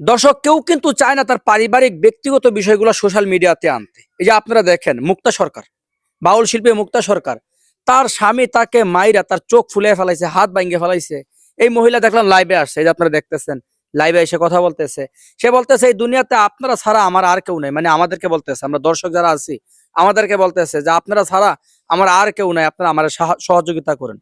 দর্শক, কেউ কিন্তু চায় না তার পারিবারিক, ব্যক্তিগত বিষয়গুলো সোশ্যাল মিডিয়াতে আনতে। এই যে আপনারা দেখেন, মুক্তা সরকার, বাউল শিল্পী মুক্তা সরকার, তার স্বামী তাকে মাইরা তার চোখ ফুলে ফেলাইছে, হাত ভাঙ্গে ফেলাইছে। এই মহিলা দেখলাম লাইভে আসছে, এই যে আপনারা দেখতেছেন লাইভে এসে কথা বলতেছে। সে বলতেছে, এই দুনিয়াতে আপনারা ছাড়া আমার আর কেউ নাই। মানে আমাদেরকে বলতেছে, আমরা দর্শক যারা আছি, আমাদেরকে বলতেছে যে, আপনারা ছাড়া আমার আর কেউ নাই, আপনারা আমার সহযোগিতা করেন।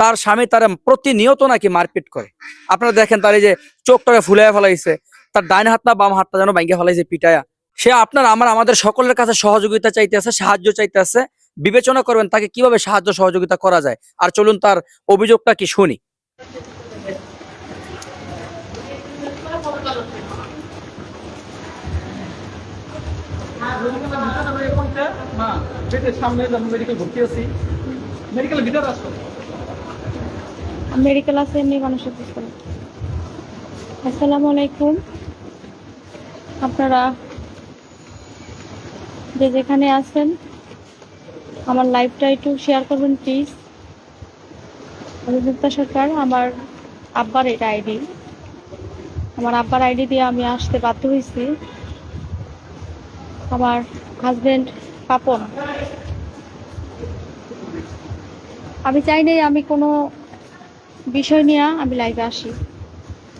তার স্বামী তার প্রতিনিয়ত নাকি মারপিট করে। আপনারা দেখেন তার এই যে চোখটাকে ফুলাইয়া ফেলাইছে, তার ডাইন হাত না বাম হাতটা যেন ভাঙ্গে ফেলাইছে পিটায়া সে আপনার আমার, আমাদের সকলের কাছে সহযোগিতা চাইতেছে, সাহায্য চাইতেছে। বিবেচনা করবেন তাকে কীভাবে সাহায্য সহযোগিতা করা যায়। আর চলুন তার অভিযোগটা কি শুনি। সামনে মেডিকেল ভর্তি আছি। মেডিকেল ভিতরে আসো। মেডিকেল আছে, এমনি মানুষের পিছনে আসসালামু আলাইকুম আপনারা যে যেখানে আছেন, আমার লাইফটা একটু শেয়ার করবেন প্লিজ মুক্তা সরকার, আমার আব্বার এটা আইডি আমার আব্বার আইডি দিয়ে আমি আসতে বাধ্য হয়েছি। আমার হাজবেন্ড পাপন। আমি চাই নাই আমি কোনো বিষয় নিয়ে আমি লাইভে আসি।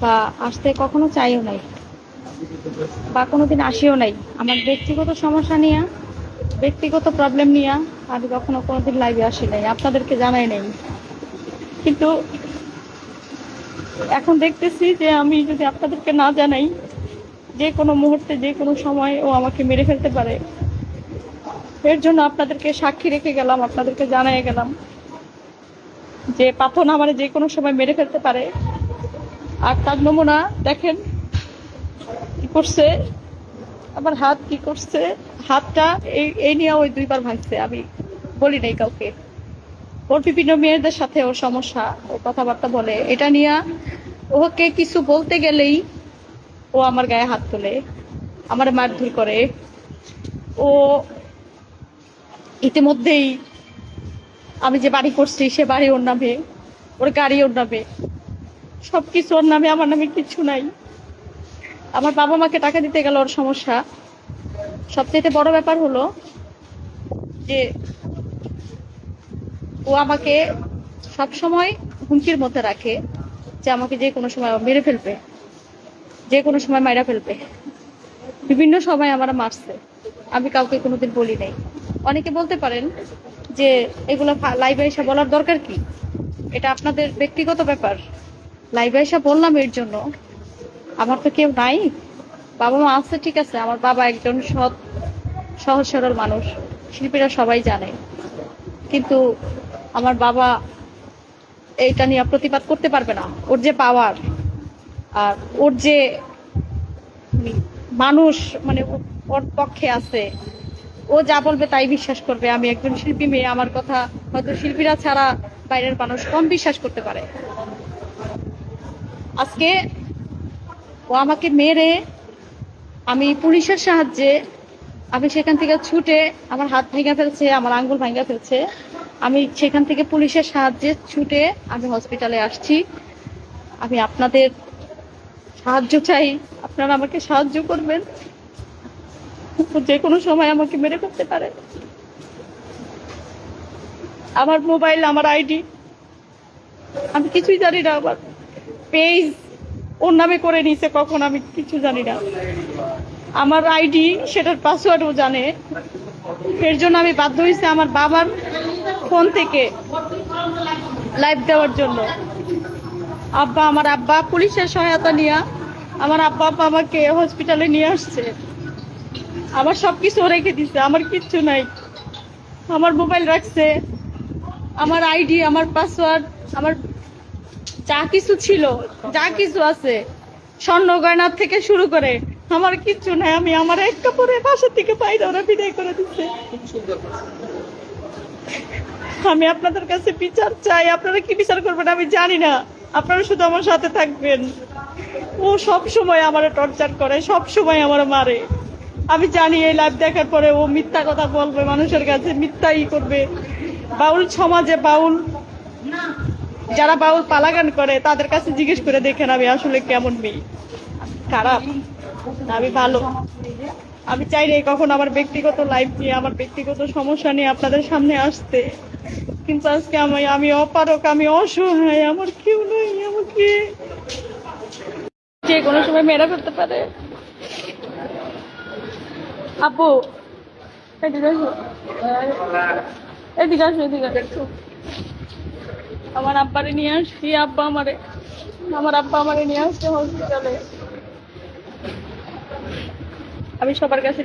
বা আসতে কখনো চাইও নাই। বা কোনোদিন আসিও নাই। আমার ব্যক্তিগত সমস্যা নিয়ে, ব্যক্তিগত প্রবলেম নিয়ে আমি কখনো কোনোদিন লাইভে আসি নাই। আপনাদেরকে জানাই নাই। কিন্তু এখন দেখতেছি যে আমি যদি আপনাদেরকে না জানাই, যে কোনো মুহূর্তে, যে কোনো সময় ও আমাকে মেরে ফেলতে পারে। এর জন্য আপনাদেরকে সাক্ষী রেখে গেলাম, আপনাদেরকে জানাই গেলাম। যে পাথন আমার যে কোনো সময় মেরে ফেলতে পারে। আর তার নমুনা, দেখেন কি করছে। আমার হাত কি করছে। হাতটা এই এই নিয়ে ওই দুইবার ভাঙছে। আমি বলি নাই কাউকে। ওর বিভিন্ন মেয়েদের সাথে ওর সমস্যা, ও কথাবার্তা বলে। এটা নিয়ে ওকে কিছু বলতে গেলেই ও আমার গায়ে হাত তোলে, আমার মারধর করে। ও ইতিমধ্যেই আমি যে বাড়ি করছি, সে বাড়ি ওর নামে, ওর গাড়ি ওর নামে। সব কিছু ওর নামে, আমার নামে কিছু নাই। আমার বাবা মাকে টাকা দিতে গেল ওর সমস্যা। সবচেয়ে বড় ব্যাপার হলো যে ও আমাকে সব সময় হুমকির মধ্যে রাখে যে আমাকে যে কোনো সময় মেরে ফেলবে, যে কোনো সময় মাইরা ফেলবে। বিভিন্ন সময় আমার মারছে। আমি কাউকে কোনোদিন বলি নাই। অনেকে বলতে পারেন যে এগুলো লাইভে এসে বলার দরকার কি? এটা আপনাদের ব্যক্তিগত ব্যাপার। লাইভে এসে বললাম এর জন্য। আমার তো কেউ নাই। বাবা মা আছে, ঠিক আছে। আমার বাবা একজন সৎ সহজ সরল মানুষ। শিল্পীরা সবাই জানে। কিন্তু আমার বাবা এইটা নিয়ে প্রতিবাদ করতে পারবে না। ওর যে পাওয়ার আর ওর যে মানে মানুষ মানে ওর পক্ষে আছে ও যা বলবে তাই বিশ্বাস করবে। আমি একজন শিল্পী মেয়ে, আমার কথা হয়তো শিল্পীরা ছাড়া বাইরের মানুষ কম বিশ্বাস করতে পারে। আজকে ও আমাকে মেরে, আমি পুলিশের সাহায্যে, আমি সেখান থেকে ছুটে আমার হাত ভেঙে ফেলছে, আমার আঙ্গুল ভেঙে ফেলছে। আমি সেখান থেকে পুলিশের সাহায্যে ছুটে আমি হসপিটালে আসছি। আমি আপনাদের সাহায্য চাই, আপনারা আমাকে সাহায্য করবেন। যে কোনো সময় আমাকে মেরে ফেলতে পারে। আমার মোবাইল, আমার আইডি, আমি কিছুই জানি না, আমার পেজ, ওর নামে করে নিছে কখন, আমি কিছু জানি না। আমার আইডি, সেটার পাসওয়ার্ডও জানে। এর জন্য আমি বাধ্য হয়েছি আমার বাবার ফোন থেকে লাইভ দেওয়ার জন্য। আব্বা, আমার আব্বা পুলিশের সহায়তা নিয়ে, আমার আব্বা আব্বা আমাকে হসপিটালে নিয়ে আসছে। আমার সব কিছু রেখে দিছে, আমার কিচ্ছু নাই। আমার মোবাইল রাখছে, আমার আইডি, আমার পাসওয়ার্ড, আমার যা কিছু ছিল, যা কিছু আছে, স্বর্ণ গয়নার থেকে শুরু করে, আমার কিচ্ছু নাই। আমি আমার এক কাপড়ে বাসা থেকে বাইরে ওরা বিদায় করে দিচ্ছে আমি আপনাদের কাছে বিচার চাই। আপনারা কি বিচার করবেন আমি জানি না। আপনারা শুধু আমার সাথে থাকবেন। ও সব সময় আমার টর্চার করে সব সময় আমার মারে। আমি জানি এই লাইভ দেখার পরে ও মিথ্যা কথা বলবে, মানুষের কাছে মিথ্যাই করবে। বাউল সমাজে বাউল, যারা বাউল পালাগান করে, তাদের কাছে জিজ্ঞেস করে দেখেন আমি আসলে কেমন মেয়ে। খারাপ আমি ভালো। আমি চাই না কখন আমার ব্যক্তিগত লাইফ নিয়ে, আমার ব্যক্তিগত সমস্যা নিয়ে আপনাদের সামনে আসতে। কিন্তু আজকে আমি আমি অপারক, আমি অসহায়, আমার কেউ নেই আমাকে যে কোনো সময় মেরা ফেলতে পারে। আপু এদিকে আসো এদিকে আসো এদিকে আসো আমার আব্বারে নিয়ে আসছি আব্বা আমারে। আমার আব্বা আমারে নিয়ে আসছে হসপিটালে আমি সবার কাছে